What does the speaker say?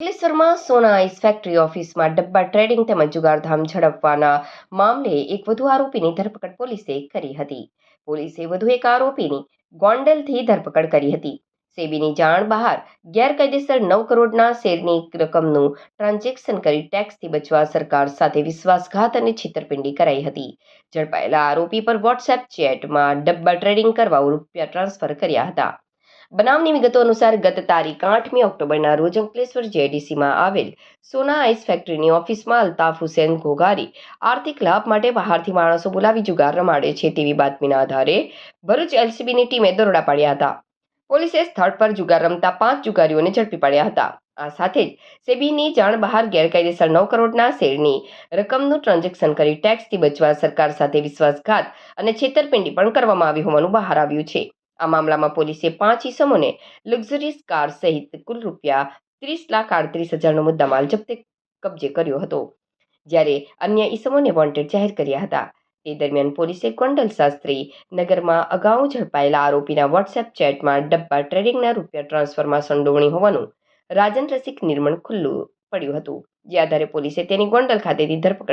અંકલેશ્વરમાં સોના ice factory ઓફિસમાં ડબ્બા ટ્રેડિંગ તેમજ જુગારધામ ઝડપવાના મામલે એક વધુ આરોપીની ધરપકડ પોલીસે કરી હતી. પોલીસે વધુ એક આરોપીની ગોંડલથી ધરપકડ કરી હતી. સેબીની જાણ બહાર ગેરકાયદેસર નવ કરોડના શેરની રકમનું ટ્રાન્ઝેક્શન કરી ટેક્સથી બચવા સરકાર સાથે વિશ્વાસઘાત અને છેતરપિંડી કરાઈ હતી. ઝડપાયેલા આરોપી પર વોટ્સએપ ચેટમાં ડબ્બા ટ્રેડિંગ કરવા રૂપિયા ટ્રાન્સફર કર્યા હતા. બનાવની વિગતો અનુસાર ગત તારીખ આઠમી ઓક્ટોબરના રોજ અંકલેશ્વર જેડીસીમાં આવેલ સોના આઈસ ફેક્ટરીની ઓફિસમાં અલ્તાફ હુસેન ઘોઘારી આર્થિક લાભ માટે બહારથી માણસો બોલાવી જુગાર રમાડે છે તેવી બાતમીના આધારે ભરૂચ એલસીબીની ટીમે દરોડા પાડ્યા હતા. પોલીસે સ્થળ પર જુગાર રમતા પાંચ જુગારીઓને ઝડપી પાડ્યા હતા. આ સાથે જ સેબીની જાણ બહાર ગેરકાયદેસર નવ કરોડના શેરની રકમનું ટ્રાન્ઝેક્શન કરી ટેક્સથી બચવા સરકાર સાથે વિશ્વાસઘાત અને છેતરપિંડી પણ કરવામાં આવી હોવાનું બહાર આવ્યું છે. આ મામલામાં પોલીસે પાંચ ઇસમોને લક્ઝરીસ કાર સહિત કુલ રૂપિયા ત્રીસ લાખ આડત્રીસ હજારનો મુદ્દામાલ જપ્તે કબજે કર્યો હતો. જ્યારે અન્ય ઇસમોને વોન્ટેડ જાહેર કર્યા હતા. તે દરમિયાન પોલીસે ગોંડલ શાસ્ત્રી નગરમાં અગાઉ ઝડપાયેલા આરોપીના વોટ્સએપ ચેટમાં ડબ્બા ટ્રેડિંગના રૂપિયા ટ્રાન્સફરમાં સંડોવણી હોવાનું રાજન રસિક નિર્મણ ખુલ્લું પડ્યું હતું. જે આધારે પોલીસે તેની ગોંડલ ખાતેથી ધરપકડ